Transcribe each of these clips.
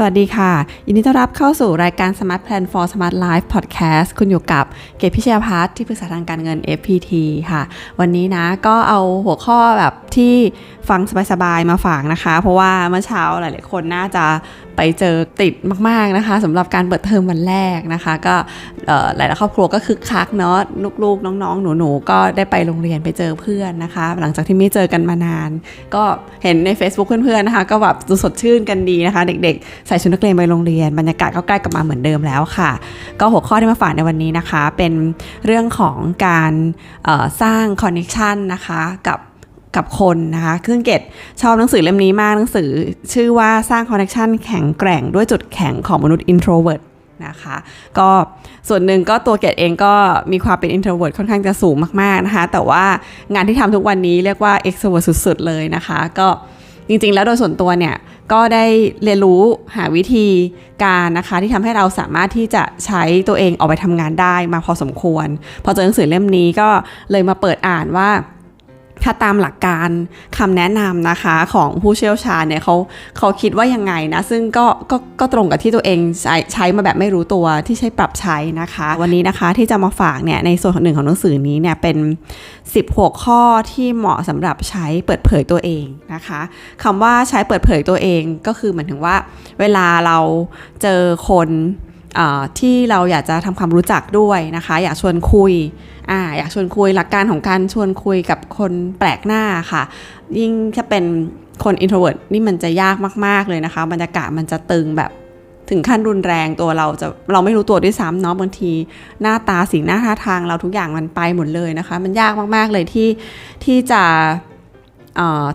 สวัสดีค่ะ ยินดีต้อนรับเข้าสู่รายการ Smart Plan for Smart Life Podcast คุณอยู่กับเกศพิชยาพัฒน์ที่ปรึกษาทางการเงิน FPT ค่ะ วันนี้นะก็เอาหัวข้อแบบ ที่ฟังสบายๆมาฝากนะคะ เพราะว่าเมื่อเช้าหลายๆคนน่าจะไปเจอติดมาก ๆนะคะสำหรับการเปิดเทอมวันแรกนะคะ ก็หลายๆครอบครัวก็คึกคักเนาะลูกๆน้องๆ หนูๆก็ได้ไปโรงเรียนไปเจอเพื่อนนะคะ หลังจากที่ไม่เจอกันมานาน ก็เห็นใน Facebook เพื่อนๆนะคะ ก็แบบสดชื่นกันดีนะคะ เด็กๆ ใส่ชุดนักเรียนไปโรงเรียนบรรยากาศก็ใกล้กลับมาเหมือนเดิมแล้วค่ะ ก็หัวข้อที่มาฝากในวันนี้นะคะ เป็นเรื่องของการสร้างคอนเน c t ชันนะคะกับ กับคนนะคะซึ่งเกดชอบหนังสือเล่มนี้มากหนังสือ ชื่อว่าสร้างคอนเน c t ชันแข็งแกร่งด้วยจุดแข็งของมนุษย์ introvert นะคะก็ส่วนหนึ่งก็ตัวเกดเองก็มีความเป็น introvert ค่อนข้างจะสูงมากๆนะคะ แต่ว่างานที่ทำทุกวันนี้เรียกว่า extrovert สุดๆ เลยนะคะ ก็จริงๆ แล้วโดยส่วนตัวเนี่ย ก็ได้เรียนรู้หาวิธีการนะคะ ที่ทำให้เราสามารถที่จะใช้ตัวเองออกไปทำงานได้มาพอสมควร พอเจอหนังสือเล่มนี้ก็เลยมาเปิดอ่านว่า ถ้าตามหลักการคำแนะนำนะคะของผู้เชี่ยวชาญเนี่ยเขาเขาคิดว่ายังไงนะซึ่งก็ก็ก็ตรงกับที่ตัวเองใช้ใช้มาแบบไม่รู้ตัวที่ใช้ปรับใช้นะคะ วันนี้นะคะที่จะมาฝากเนี่ยในส่วนหนึ่งของหนังสือนี้เนี่ยเป็น 10 หัวข้อที่เหมาะสำหรับใช้เปิดเผยตัวเองนะคะคำว่าใช้เปิดเผยตัวเองก็คือเหมือนถึงว่าเวลาเราเจอคนอที่เราอยากจะทำความรู้จักด้วยนะคะ อยากชวนคุย อ่าอยากชวนคุยหลักการของการชวนคุยกับคนแปลกหน้าค่ะ ยิ่งถ้าเป็นคน introvert นี่มันจะยากมาก ๆ เลยนะคะ บรรยากาศมันจะตึงแบบถึงขั้นรุนแรงตัวเราจะเราไม่รู้ตัวด้วยซ้ำเนาะบางที หน้าตาสีหน้าท่าทางเราทุกอย่างมันไปหมดเลยนะคะ มันยากมาก ๆ เลยที่ที่จะ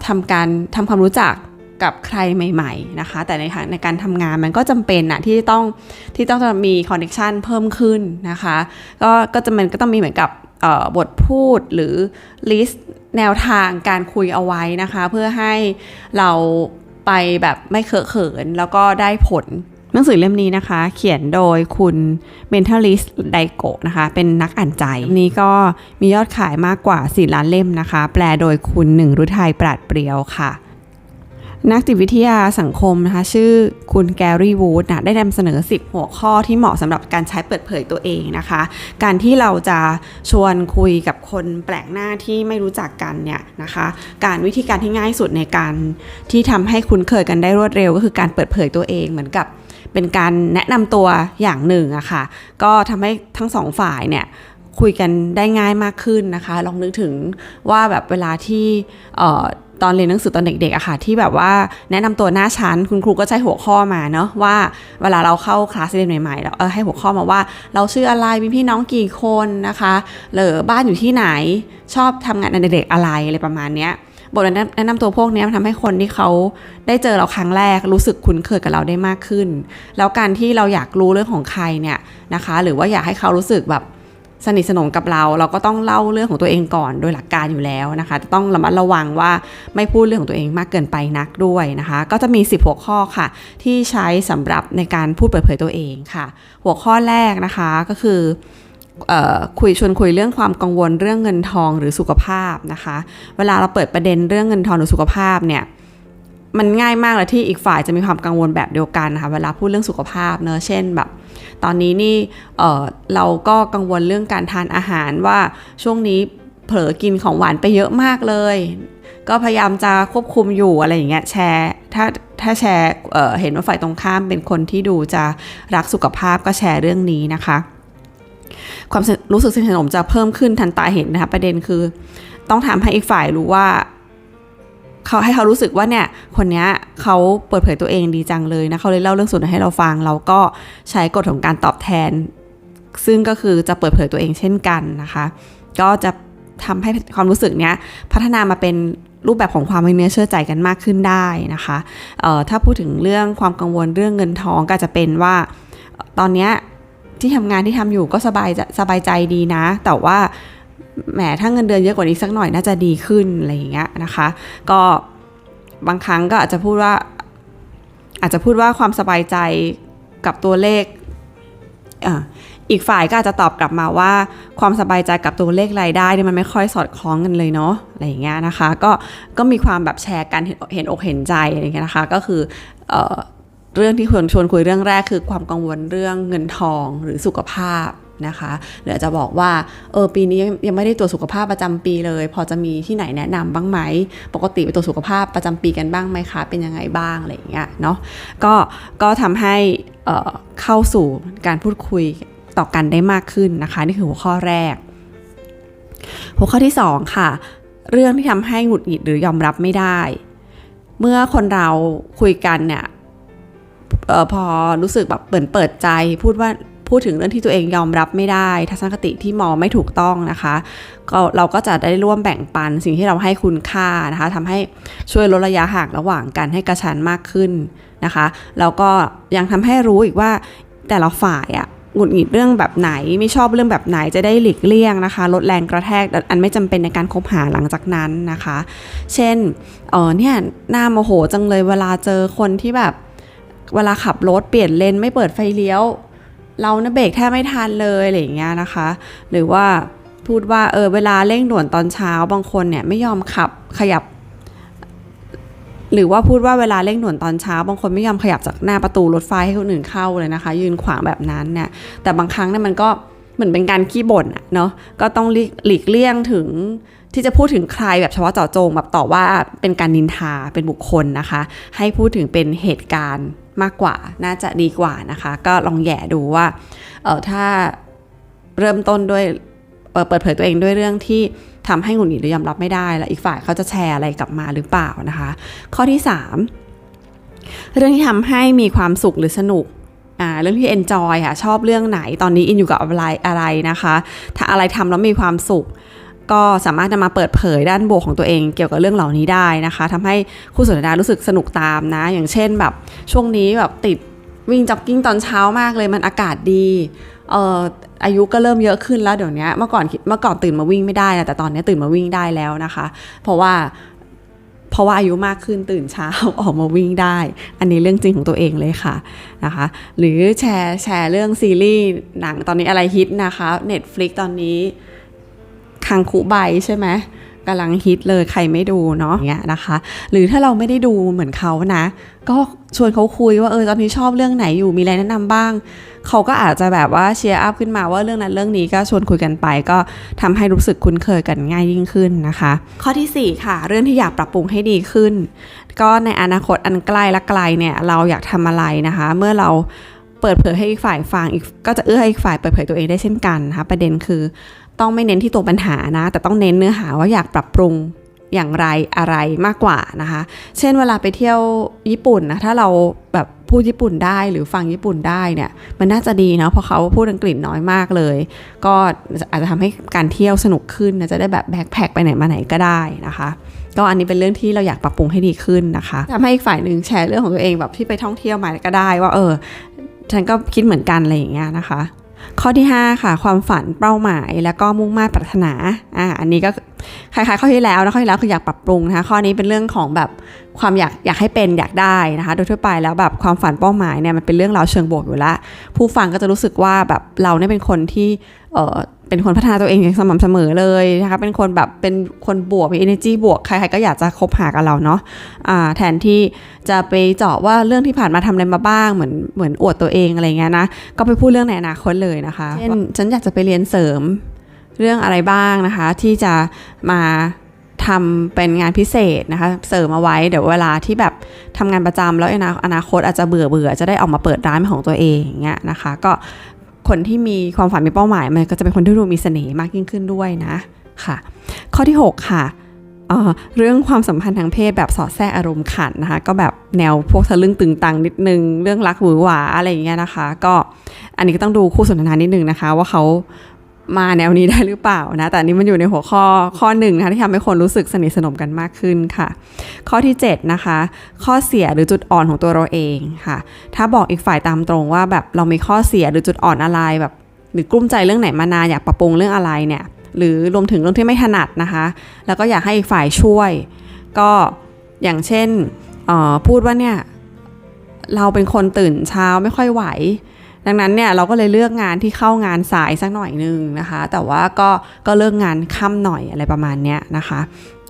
ทำการทำความรู้จัก กับใครใหม่ ๆ นะคะ แต่ในทางในการทำงานมันก็จำเป็นอะที่ต้องที่ต้องจะมีคอนเน c t ชันเพิ่มขึ้นนะคะ ก็ก็จะมันก็ต้องมีเหมือนกับบทพูดหรือลิสต์แนวทางการคุยเอาไว้นะคะ เพื่อให้เราไปแบบไม่เคอะเขินแล้วก็ได้ผลหนังสือเล่มนี้นะคะ เขียนโดยคุณ Mentalist ไดโกะนะคะ เป็นนักอ่านใจเล่มนี้ก็มียอดขายมากกว่า 4 ล้านเล่มนะคะ แปลโดยคุณหนึ่งรุทัยปราดเปรียวค่ะ นักจิตวิทยาสังคมนะคะ ชื่อคุณแกรี่วูดนะได้นำเสนอ 10 หัวข้อที่เหมาะสำหรับการใช้เปิดเผยตัวเองนะคะ การที่เราจะชวนคุยกับคนแปลกหน้าที่ไม่รู้จักกันเนี่ยนะคะ การวิธีการที่ง่ายสุดในการที่ทำให้คุ้นเคยกันได้รวดเร็ว ก็คือการเปิดเผยตัวเองเหมือนกับเป็นการแนะนำตัวอย่างหนึ่งอะค่ะ ก็ทำให้ทั้งสองฝ่ายเนี่ยคุยกันได้ง่ายมากขึ้นนะคะ ลองนึกถึงว่าแบบเวลาที่ ตอนเรียนหนังสือตอนเด็กๆอะค่ะ ที่แบบว่าแนะนำตัวหน้าชั้นคุณครูก็ใช้หัวข้อมาเนาะว่าเวลาเราเข้าคลาสเรียนใหม่ๆแล้วเออให้หัวข้อมาว่า เราชื่ออะไรมีพี่น้องกี่คนนะคะหรือบ้านอยู่ที่ไหนชอบทำงานอดิเรกอะไรอะไรประมาณเนี้ยบทแนะนำตัวพวกนี้มันทำให้คนที่เขาได้เจอเราครั้งแรกรู้สึกคุ้นเคยกับเราได้มากขึ้น แล้วการที่เราอยากรู้เรื่องของใครเนี่ยนะคะ หรือว่าอยากให้เขารู้สึกแบบ สนิทสนมกับเรา เราก็ต้องเล่าเรื่องของตัวเองก่อนโดยหลักการอยู่แล้วนะคะจะต้องระมัดระวังว่าไม่พูดเรื่องของตัวเองมากเกินไปนักด้วยนะคะ ก็จะมี 10 หัวข้อค่ะ ที่ใช้สำหรับในการพูดเปิดเผยตัวเองค่ะ หัวข้อแรกนะคะก็คือคุยชวนคุยเรื่องความกังวลเรื่องเงินทองหรือสุขภาพนะคะ เวลาเราเปิดประเด็นเรื่องเงินทองหรือสุขภาพเนี่ย มันง่ายมากเลยที่อีกฝ่ายจะมีความกังวลแบบเดียวกันนะคะเวลาพูดเรื่องสุขภาพเนอะเช่นแบบ ตอนนี้นี่เออเราก็กังวลเรื่องการทานอาหารว่าช่วงนี้เผลอกินของหวานไปเยอะมากเลย ก็พยายามจะควบคุมอยู่อะไรอย่างเงี้ยแชร์ถ้าถ้าแชร์เเห็นว่าฝ่ายตรงข้ามเป็นคนที่ดูจะรักสุขภาพก็แชร์เรื่องนี้นะคะ ความรู้สึกสนิทสนมจะเพิ่มขึ้นทันตาเห็นนะคะประเด็นคือ ต้องทำให้อีกฝ่ายรู้ว่า เขาให้เขารู้สึกว่าเนี่ยคนนี้เขาเปิดเผยตัวเองดีจังเลยนะเขาเลยเล่าเรื่องส่วนให้เราฟัง เราก็ใช้กฎของการตอบแทน ซึ่งก็คือจะเปิดเผยตัวเองเช่นกันนะคะ ก็จะทำให้ความรู้สึกเนี้ยพัฒนามาเป็นรูปแบบของความไว้เนื้อเชื่อใจกันมากขึ้นได้นะคะออถ้าพูดถึงเรื่องความกังวลเรื่องเงินทองก็จะเป็นว่าตอนเนี้ยที่ทำงานที่ทำอยู่ก็สบายสบายใจดีนะ แต่ว่า แหมถ้าเงินเดือนเยอะกว่านี้สักหน่อยน่าจะดีขึ้นอะไรอย่างเงี้ยนะคะ ก็บางครั้งก็อาจจะพูดว่า อาจจะพูดว่าความสบายใจกับตัวเลขอ่อีกฝ่ายก็อาจจะตอบกลับมาว่า ความสบายใจกับตัวเลขรายได้เนี่ยมันไม่ค่อยสอดคล้องกันเลยเนาะอะไรอย่างเงี้ยนะคะ ก็ก็มีความแบบแชร์กันเห็นอกเห็นใจอะไรอย่างเงี้ยนะคะ ก็คือเออเรื่องที่ควรชวนคุยเรื่องแรกคือความกังวลเรื่องเงินทองหรือสุขภาพ นะคะเดี๋ยวจะบอกว่าเออปีนี้ยังไม่ได้ตรวจสุขภาพประจำปีเลย พอจะมีที่ไหนแนะนำบ้างไหม ปกติไปตรวจสุขภาพประจำปีกันบ้างไหมคะ เป็นยังไงบ้างอะไรอย่างเงี้ยเนาะก็ก็ทำให้เข้าสู่การพูดคุยต่อกันได้มากขึ้นนะคะ นี่คือหัวข้อแรก หัวข้อที่ 2 ค่ะ เรื่องที่ทำให้หงุดหงิดหรือยอมรับไม่ได้ เมื่อคนเราคุยกันเนี่ยออพอรู้สึกแบบเปิดเปิดใจพูดว่า พูดถึงเรื่องที่ตัวเองยอมรับไม่ได้ ทัศนคติที่มองไม่ถูกต้องนะคะ ก็เราก็จะได้ร่วมแบ่งปันสิ่งที่เราให้คุณค่านะคะทำให้ช่วยลดระยะห่างระหว่างกันให้กระชันมากขึ้นนะคะแล้วก็ยังทำให้รู้อีกว่าแต่ละฝ่ายอะหงุดหงิดเรื่องแบบไหนไม่ชอบเรื่องแบบไหนจะได้หลีกเลี่ยงนะคะ ลดแรงกระแทกอันไม่จำเป็นในการคบหาหลังจากนั้นนะคะ เช่นเออเนี่ยหน้าโมโหจังเลยเวลาเจอคนที่แบบเวลาขับรถเปลี่ยนเลนไม่เปิดไฟเลี้ยว เรานะเบรกแทบไม่ทันเลยอะไรอย่างเงี้ยนะคะ หรือว่าพูดว่าเออเวลาเร่งด่วนตอนเช้าบางคนเนี่ยไม่ยอมขับขยับ หรือว่าพูดว่าเวลาเร่งด่วนตอนเช้า บางคนไม่ยอมขยับจากหน้าประตูรถไฟให้คนอื่นเข้าเลยนะคะ ยืนขวางแบบนั้นเนี่ยแต่บางครั้งเนี่ยมันก็ เหมือนเป็นการขี้บ่นอะเนาะก็ต้องหลีกเลี่ยงถึงที่จะพูดถึงใครแบบเฉพาะเจาะจงแบบต่อว่าเป็นการนินทาเป็นบุคคลนะคะ ให้พูดถึงเป็นเหตุการณ์มากกว่าน่าจะดีกว่านะคะ ก็ลองแย่ดูว่าเออถ้าเริ่มต้นด้วยเปิดเผยตัวเองด้วยเรื่องที่ทำให้หงุดหงิดหรือยอมรับไม่ได้ แล้วอีกฝ่ายเขาจะแชร์อะไรกลับมาหรือเปล่านะคะ ข้อที่ 3 เรื่องที่ทำให้มีความสุขหรือสนุก อ่าเรื่องที่ enjoy ค่ะชอบเรื่องไหนตอนนี้อินอยู่กับอะไรอะไรนะคะ ถ้าอะไรทำแล้วมีความสุข ก็สามารถจะมาเปิดเผยด้านบวกของตัวเองเกี่ยวกับเรื่องเหล่านี้ได้นะคะทำให้คู่สนทนารู้สึกสนุกตามนะ อย่างเช่นแบบช่วงนี้แบบติดวิ่งจ็อกกิ้งตอนเช้ามากเลยมันอากาศดีเอ่ออายุก็เริ่มเยอะขึ้นแล้วเดี๋ยวนี้เมื่อก่อนเมื่อก่อนตื่นมาวิ่งไม่ได้นะแต่ตอนนี้ตื่นมาวิ่งได้แล้วนะคะ เพราะว่า เพราะว่าอายุมากขึ้นตื่นเช้าออกมาวิ่งได้ อันนี้เรื่องจริงของตัวเองเลยค่ะนะคะ หรือแชร์แชร์เรื่องซีรีส์หนังตอนนี้อะไรฮิตนะคะ Netflix ตอนนี้คังคุใบใช่ไหม กำลังฮิตเลยใครไม่ดูเนาะเงี้ยนะคะ หรือถ้าเราไม่ได้ดูเหมือนเขานะ ก็ชวนเขาคุยว่าเออตอนนี้ชอบเรื่องไหนอยู่มีอะไรแนะนำบ้าง เขาก็อาจจะแบบว่าเชียร์อัพขึ้นมาว่าเรื่องนั้นเรื่องนี้ก็ชวนคุยกันไป ก็ทำให้รู้สึกคุ้นเคยกันง่ายยิ่งขึ้นนะคะ ข้อที่ 4 ค่ะ เรื่องที่อยากปรับปรุงให้ดีขึ้น ก็ในอนาคตอันใกล้และไกลเนี่ยเราอยากทำอะไรนะคะ เมื่อเราเปิดเผยให้อีกฝ่ายฟังอีกก็จะเอื้อให้อีกฝ่ายเปิดเผยตัวเองได้เช่นกันนะคะประเด็นคือ ต้องไม่เน้นที่ตัวปัญหานะ แต่ต้องเน้นเนื้อหาว่าอยากปรับปรุงอย่างไรอะไรมากกว่านะคะ เช่นเวลาไปเที่ยวญี่ปุ่นนะ ถ้าเราแบบพูดญี่ปุ่นได้หรือฟังญี่ปุ่นได้เนี่ย มันน่าจะดีเนาะ เพราะเขาพูดอังกฤษน้อยมากเลย ก็อาจจะทำให้การเที่ยวสนุกขึ้นนะ จะได้แบบแบ็คแพคไปไหนมาไหนก็ได้นะคะ ก็อันนี้เป็นเรื่องที่เราอยากปรับปรุงให้ดีขึ้นนะคะทำให้อีกฝ่ายหนึ่งแชร์เรื่องของตัวเองแบบที่ไปท่องเที่ยวมาก็ได้ว่าเออ ฉันก็คิดเหมือนกันอะไรอย่างเงี้ยนะคะ ข้อที่ 5 ค่ะ ความฝันเป้าหมาย แล้วก็มุ่งมั่นปรารถนาอ่าอันนี้ก็คล้ายๆข้อที่แล้วนะข้อที่แล้วคืออยากปรับปรุงนะคะข้อนี้เป็นเรื่องของแบบความอยากอยากให้เป็นอยากได้นะคะโดยทั่วไปแล้วแบบความฝันเป้าหมายเนี่ยมันเป็นเรื่องราวเชิงบวกอยู่ละผู้ฟังก็จะรู้สึกว่าแบบเราเนี่ยเป็นคนที่เออ เป็นคนพัฒนาตัวเองอย่างสม่ำเสมอเลยนะคะ เป็นคนแบบเป็นคนบวกมี energy บวก ใครๆก็อยากจะคบหากับเราเนาะอ่าแทนที่จะไปเจาะว่าเรื่องที่ผ่านมาทำอะไรมาบ้าง เหมือนเหมือนอวดตัวเองอะไรเงี้ยนะ ก็ไปพูดเรื่องในอนาคตเลยนะคะ เช่น ฉันอยากจะไปเรียนเสริมเรื่องอะไรบ้างนะคะ ที่จะมาทำเป็นงานพิเศษนะคะ เสริมเอาไว้เดี๋ยวเวลาที่แบบทำงานประจำแล้วอนาอนาคตอาจจะเบื่อเบื่อจะได้ออกมาเปิดร้านของตัวเองเงี้ยนะคะ ก็ คนที่มีความฝันมีเป้าหมายมันก็จะเป็นคนที่ดูมีเสน่ห์มากยิ่งขึ้นด้วยนะค่ะ ข้อที่ 6 ค่ะเเรื่องความสัมพันธ์ทางเพศแบบสอดแทรกอารมณ์ขันนะคะ ก็แบบแนวพวกทะลึ่งตึงตังนิดนึง เรื่องรักหวือหวาอะไรอย่างเงี้ยนะคะ ก็อันนี้ก็ต้องดูคู่สนทนานิดนึงนะคะ ว่าเขา มาแนวนี้ได้หรือเปล่านะ แต่อันนี้มันอยู่ในหัวข้อข้อหนึ่งนะคะที่ทำให้คนรู้สึกสนิทสนมกันมากขึ้นค่ะ ข้อที่ 7 นะคะ ข้อเสียหรือจุดอ่อนของตัวเราเองค่ะ ถ้าบอกอีกฝ่ายตามตรงว่าแบบเรามีข้อเสียหรือจุดอ่อนอะไรแบบ หรือกลุ้มใจเรื่องไหนมานานอยากปรับปรุงเรื่องอะไรเนี่ย หรือรวมถึงเรื่องที่ไม่ถนัดนะคะ แล้วก็อยากให้อีกฝ่ายช่วย ก็อย่างเช่นพูดว่าเนี่ยเราเป็นคนตื่นเช้าไม่ค่อยไหว ดังนั้นเนี่ยเราก็เลยเลือกงานที่เข้างานสายสักหน่อยนึงนะคะ แต่ว่าก็ก็เลิกงานค่ำหน่อยอะไรประมาณเนี้ยนะคะ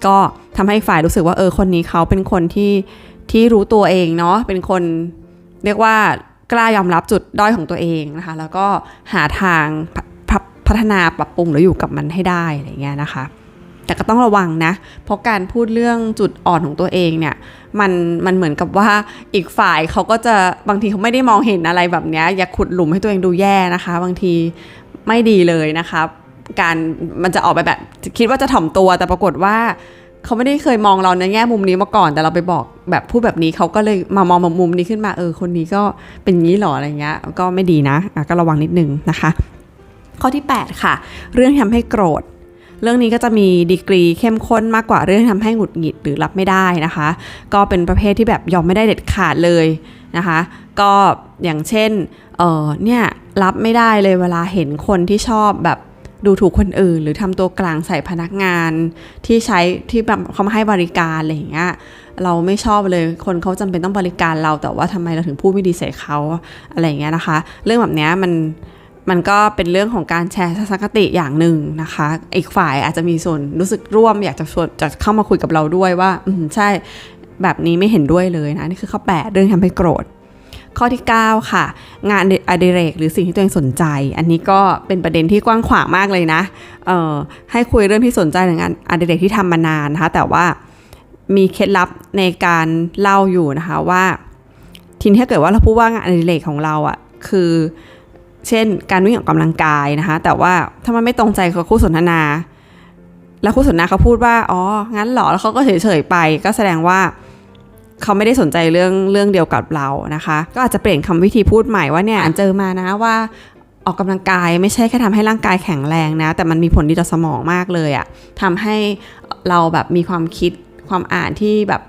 ก็ทำให้ฝ่ายรู้สึกว่าเออคนนี้เขาเป็นคนที่ที่รู้ตัวเองเนาะเป็นคนเรียกว่ากล้ายอมรับจุดด้อยของตัวเองนะคะ แล้วก็หาทางพพพัฒนาปรับปรุงหรืออยู่กับมันให้ได้อะไรเงี้ยนะคะ แต่ก็ต้องระวังนะ เพราะการพูดเรื่องจุดอ่อนของตัวเองเนี่ย มันมันเหมือนกับว่าอีกฝ่ายเขาก็จะบางทีเขาไม่ได้มองเห็นอะไรแบบเนี้ยอย่าขุดหลุมให้ตัวเองดูแย่นะคะ บางทีไม่ดีเลยนะคะการมันจะออกไปแบบคิดว่าจะถ่อมตัวแต่ปรากฏว่าเขาไม่ได้เคยมองเราในแง่มุมนี้มาก่อน แต่เราไปบอกแบบพูดแบบนี้เขาก็เลยมามองมุมนี้ขึ้นมาเออคนนี้ก็เป็นงี้หรออะไรเงี้ยก็ไม่ดีนะะก็ระวังนิดนึงนะคะ ข้อที่ 8 ค่ะ เรื่องทำให้โกรธ เรื่องนี้ก็จะมีดีกรีเข้มข้นมากกว่าเรื่องทำให้หงุดหงิดหรือรับไม่ได้นะคะ ก็เป็นประเภทที่แบบยอมไม่ได้เด็ดขาดเลยนะคะ ก็อย่างเช่นเออเนี่ยรับไม่ได้เลยเวลาเห็นคนที่ชอบแบบดูถูกคนอื่น หรือทำตัวกลางใส่พนักงานที่ใช้ที่แบบเขามาให้บริการอะไรอย่างเงี้ยเราไม่ชอบเลยคนเขาจำเป็นต้องบริการเราแต่ว่าทำไมเราถึงพูดไม่ดีใส่เขาอะไรอย่างเงี้ยนะคะ เรื่องแบบเนี้ยมัน มันก็เป็นเรื่องของการแชร์ทัศนคติอย่างหนึ่งนะคะ อีกฝ่ายอาจจะมีส่วนรู้สึกร่วม อยากจะชวนจะเข้ามาคุยกับเราด้วยว่า อืมใช่แบบนี้ไม่เห็นด้วยเลยนะนี่คือข้อแปดเรื่องทำให้โกรธ ข้อที่ 9 ค่ะ งานอดิเรกหรือสิ่งที่ตัวเองสนใจ อันนี้ก็เป็นประเด็นที่กว้างขวางมากเลยนะเอ่อให้คุยเรื่องที่สนใจหรืองานอดิเรกที่ทำมานานนะคะ แต่ว่ามีเคล็ดลับในการเล่าอยู่นะคะว่าทีนี้ถ้าเกิดว่าเราพูดว่างานอดิเรกของเราอะ่ะคือ เช่น การวิ่งออกกำลังกายนะคะ แต่ว่าถ้ามันไม่ตรงใจกับคู่สนทนา แล้วคู่สนทนาเขาพูดว่าอ๋องั้นเหรอแล้วเขาก็เฉยๆไป ก็แสดงว่าเขาไม่ได้สนใจเรื่องเรื่องเดียวกับเรานะคะ ก็อาจจะเปลี่ยนคำวิธีพูดใหม่ว่าเนี่ยเจอมานะว่าออกกำลังกายไม่ใช่แค่ทำให้ร่างกายแข็งแรงนะ แต่มันมีผลดีต่อสมองมากเลยอะทำให้เราแบบมีความคิดความอ่านที่แบบ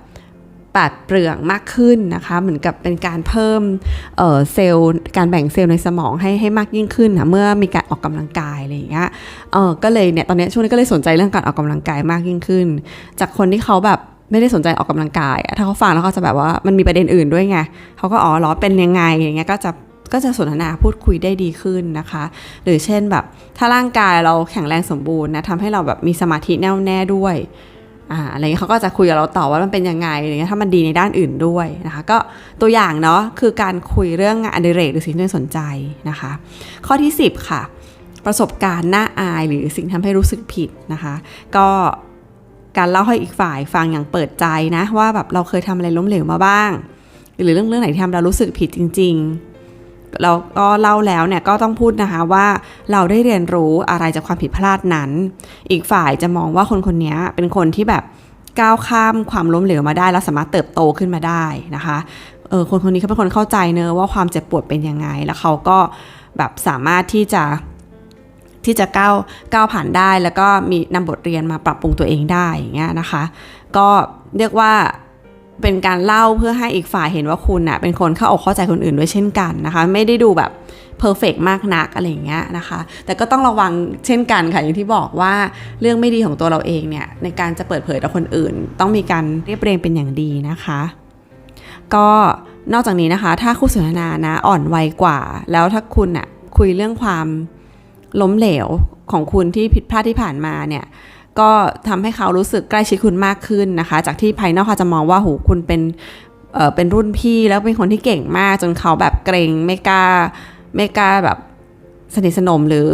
ปราดเปรื่องมากขึ้นนะคะ เหมือนกับเป็นการเพิ่มเเซลล์การแบ่งเซลล์ในสมองให้ให้มากยิ่งขึ้นนะเมื่อมีการออกกำลังกายอะไรอย่างเงี้ยเออก็เลยเนี่ยตอนนี้ช่วงนี้ก็เลยสนใจเรื่องการออกกำลังกายมากยิ่งขึ้น จากคนที่เขาแบบไม่ได้สนใจออกกำลังกาย ถ้าเขาฟังแล้วเขาจะแบบว่ามันมีประเด็นอื่นด้วยไงเขาก็อ๋อหรอเป็นยังไงอย่างเงี้ยก็จะก็จะสนทนาพูดคุยได้ดีขึ้นนะคะ หรือเช่นแบบถ้าร่างกายเราแข็งแรงสมบูรณ์นะทำให้เราแบบมีสมาธิแน่วแน่ด้วย อะไรเงี้ยเขาก็จะคุยกับเราต่อว่ามันเป็นยังไงอะไรเงี้ยถ้ามันดีในด้านอื่นด้วยนะคะ ก็ตัวอย่างเนาะคือการคุยเรื่องงานอดิเรกหรือสิ่งที่สนใจนะคะ ข้อที่ 10 ค่ะ ประสบการณ์น่าอายหรือสิ่งทำให้รู้สึกผิดนะคะ ก็การเล่าให้อีกฝ่ายฟังอย่างเปิดใจนะว่าแบบเราเคยทำอะไรล้มเหลวมาบ้าง หรือเรื่องเรื่องไหนที่ทำเรารู้สึกผิดจริง ๆ เราก็เล่าแล้วเนี่ยก็ต้องพูดนะคะว่าเราได้เรียนรู้อะไรจากความผิดพลาดนั้น อีกฝ่ายจะมองว่าคนคนนี้เป็นคนที่แบบก้าวข้ามความล้มเหลวมาได้แล้วสามารถเติบโตขึ้นมาได้นะคะเออคนคนนี้เขาเป็นคนเข้าใจเนอะว่าความเจ็บปวดเป็นยังไง แล้วเขาก็แบบสามารถที่จะที่จะก้าวก้าวผ่านได้แล้วก็มีนำบทเรียนมาปรับปรุงตัวเองได้อย่างเงี้ยนะคะ ก็เรียกว่า เป็นการเล่าเพื่อให้อีกฝ่ายเห็นว่าคุณน่ะเป็นคนเข้าอกเข้าใจคนอื่นด้วยเช่นกันนะคะ ไม่ได้ดูแบบเพอร์เฟกมากนักอะไรอย่างเงี้ยนะคะ แต่ก็ต้องระวังเช่นกันค่ะ อย่างที่บอกว่าเรื่องไม่ดีของตัวเราเองเนี่ย ในการจะเปิดเผยต่อคนอื่น ต้องมีการเรียบเรียงเป็นอย่างดีนะคะ ก็นอกจากนี้นะคะ ถ้าคู่สนทนานะอ่อนวัยกว่า แล้วถ้าคุณน่ะคุยเรื่องความล้มเหลวของคุณที่ผิดพลาดที่ผ่านมาเนี่ย ก็ทำให้เขารู้สึกใกล้ชิดคุณมากขึ้นนะคะ จากที่ภายนอกเขาจะมองว่าโหคุณเป็นเอ่อเป็นรุ่นพี่แล้วเป็นคนที่เก่งมาก จนเขาแบบเกรงไม่กล้าไม่กล้าแบบสนิทสนมหรือ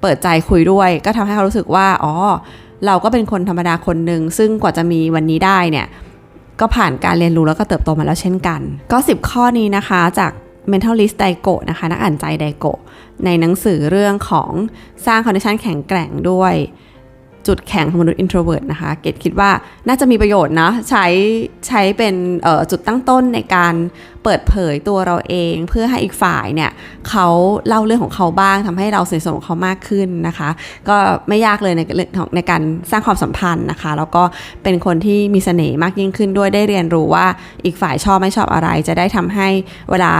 เปิดใจคุยด้วย ก็ทำให้เขารู้สึกว่าอ๋อเราก็เป็นคนธรรมดาคนหนึ่งซึ่งกว่าจะมีวันนี้ได้เนี่ยก็ผ่านการเรียนรู้แล้วก็เติบโตมาแล้วเช่นกัน ก็ 10 ข้อนี้นะคะจาก mentalist ไดโกะนะคะ นักอ่านใจไดโกะในหนังสือเรื่องของสร้างคอนดิชันแข็งแกร่งด้วย จุดแข็งของมนุษย์ introvert นะคะ เกดคิดว่าน่าจะมีประโยชน์นะ ใช้ใช้เป็นจุดตั้งต้นในการเปิดเผยตัวเราเอง เพื่อให้อีกฝ่ายเนี่ยเขาเล่าเรื่องของเขาบ้างทำให้เราสนิทสนมเขามากขึ้นนะคะ ก็ไม่ยากเลยในในการสร้างความสัมพันธ์นะคะ แล้วก็เป็นคนที่มีเสน่ห์มากยิ่งขึ้นด้วยได้เรียนรู้ว่าอีกฝ่ายชอบไม่ชอบอะไร จะได้ทำให้เวลา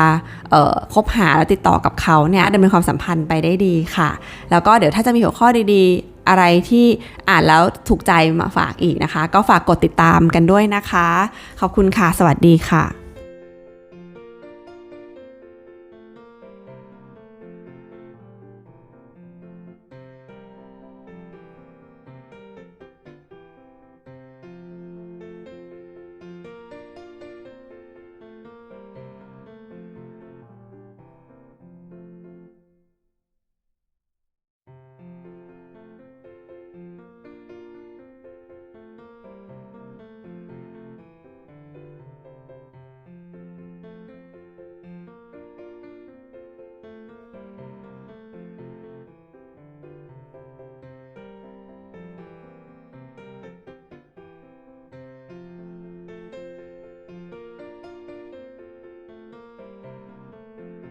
คบหาและติดต่อกับเขาเนี่ยดำเนินความสัมพันธ์ไปได้ดีค่ะ แล้วก็เดี๋ยวถ้าจะมีหัวข้อดีๆ อะไรที่อ่านแล้วถูกใจมาฝากอีกนะคะ ก็ฝากกดติดตามกันด้วยนะคะ ขอบคุณค่ะ สวัสดีค่ะ